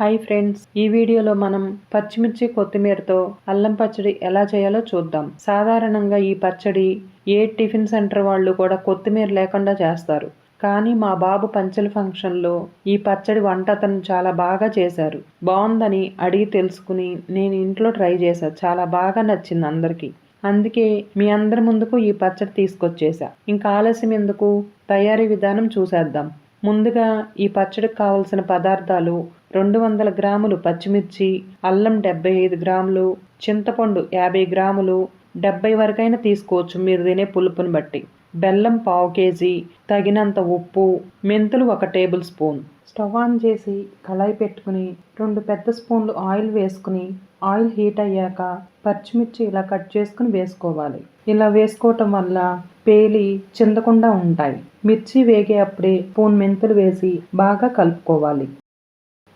Hi friends ఈ వీడియోలో మనం పచ్చిమిర్చి కొత్తిమీరతో అల్లం పచ్చడి ఎలా చేయాలో చూద్దాం. సాధారణంగా ఈ పచ్చడి ఏ టిఫిన్ సెంటర్ వాళ్ళు కూడా కొత్తిమీర లేకుండా చేస్తారు. కానీ మా బాబు పంచల ఫంక్షన్లో ఈ పచ్చడి వంట అతను చాలా బాగా చేశారు. బాగుందని అడిగి తెలుసుకుని నేను ఇంట్లో ట్రై చేశా. చాలా బాగా నచ్చింది అందరికీ. అందుకే మీ అందరి ముందుకు ఈ పచ్చడి తీసుకొచ్చేసా ఇంకా ఆలస్యం ఎందుకు? తయారీ విధానం చూసేద్దాం. ముందుగా ఈ పచ్చడికి కావలసిన పదార్థాలు రెండు వందల గ్రాములు పచ్చిమిర్చి అల్లం డెబ్బై ఐదు గ్రాములు చింతపండు యాభై గ్రాములు డెబ్బై వరకైనా తీసుకోవచ్చు మీరు తినే పులుపుని బట్టి. బెల్లం పావు కేజీ తగినంత ఉప్పు మెంతులు ఒక టేబుల్ స్పూన్. స్టవ్ ఆన్ చేసి కళాయి పెట్టుకుని రెండు పెద్ద స్పూన్లు ఆయిల్ వేసుకుని ఆయిల్ హీట్ అయ్యాక పచ్చిమిర్చి ఇలా కట్ చేసుకుని వేసుకోవాలి. ఇలా వేసుకోవటం వల్ల పేలి చిందకుండా ఉంటాయి. మిర్చి వేగే అప్పుడే స్పూన్ మెంతులు వేసి బాగా కలుపుకోవాలి.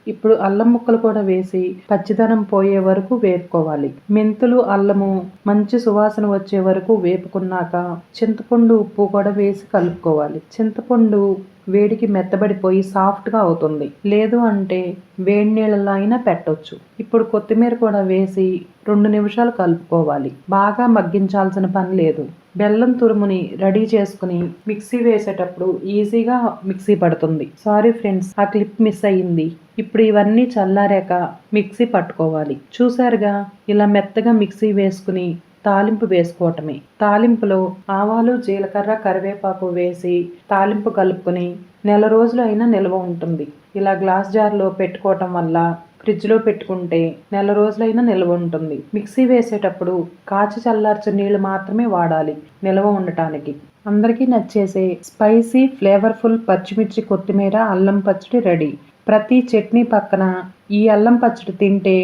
ఇప్పుడు అల్లం ముక్కలు కూడా వేసి పచ్చిదనం పోయే వరకు వేపుకోవాలి. మెంతులు అల్లము మంచి సువాసన వచ్చే వరకు వేపుకున్నాక చింతపండు ఉప్పు కూడా వేసి కలుపుకోవాలి. చింతపండు వేడికి మెత్తబడిపోయి సాఫ్ట్గా అవుతుంది. లేదు అంటే వేడి నీళ్ళలో అయినా పెట్టొచ్చు. ఇప్పుడు కొత్తిమీర కూడా వేసి రెండు నిమిషాలు కలుపుకోవాలి. బాగా మగ్గించాల్సిన పని లేదు. బెల్లం తురుముని రెడీ చేసుకుని మిక్సీ వేసేటప్పుడు ఈజీగా మిక్సీ పడుతుంది. సారీ ఫ్రెండ్స్ ఆ క్లిప్ మిస్ అయ్యింది. ఇప్పుడు ఇవన్నీ చల్లారాక మిక్సీ పట్టుకోవాలి. చూసారుగా ఇలా మెత్తగా మిక్సీ వేసుకుని తాలింపు వేసుకోవటమే. తాలింపులో ఆవాలు జీలకర్ర కరివేపాకు వేసి తాలింపు కలుపుకొని నెల రోజులు అయినా నిల్వ ఉంటుంది. ఇలా గ్లాస్ జార్లో పెట్టుకోవటం వల్ల ఫ్రిడ్జ్లో పెట్టుకుంటే నెల రోజులైనా నిల్వ ఉంటుంది. మిక్సీ వేసేటప్పుడు కాచి చల్లార్చిన నీళ్ళు మాత్రమే వాడాలి నిల్వ ఉండటానికి. అందరికీ నచ్చేసే స్పైసీ ఫ్లేవర్ఫుల్ పచ్చిమిర్చి కొత్తిమీర అల్లం పచ్చడి రెడీ. ప్రతి చట్నీ పక్కన ఈ అల్లం పచ్చడి తింటే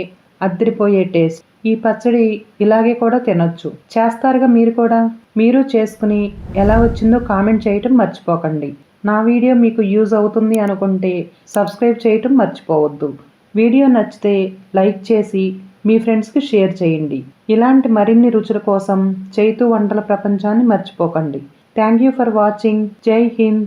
అద్దరిపోయే టేస్ట్. ఈ పచ్చడి ఇలాగే కూడా తినొచ్చు. చేస్తారుగా మీరు కూడా? మీరు చేసుకుని ఎలా వచ్చిందో కామెంట్ చేయటం మర్చిపోకండి. నా వీడియో మీకు యూజ్ అవుతుంది అనుకుంటే సబ్స్క్రైబ్ చేయటం మర్చిపోవద్దు. వీడియో నచ్చితే లైక్ చేసి మీ ఫ్రెండ్స్కి షేర్ చేయండి. ఇలాంటి మరిన్ని రుచుల కోసం చైతు వంటల ప్రపంచాన్ని మర్చిపోకండి. Thank you for watching. Jai Hind.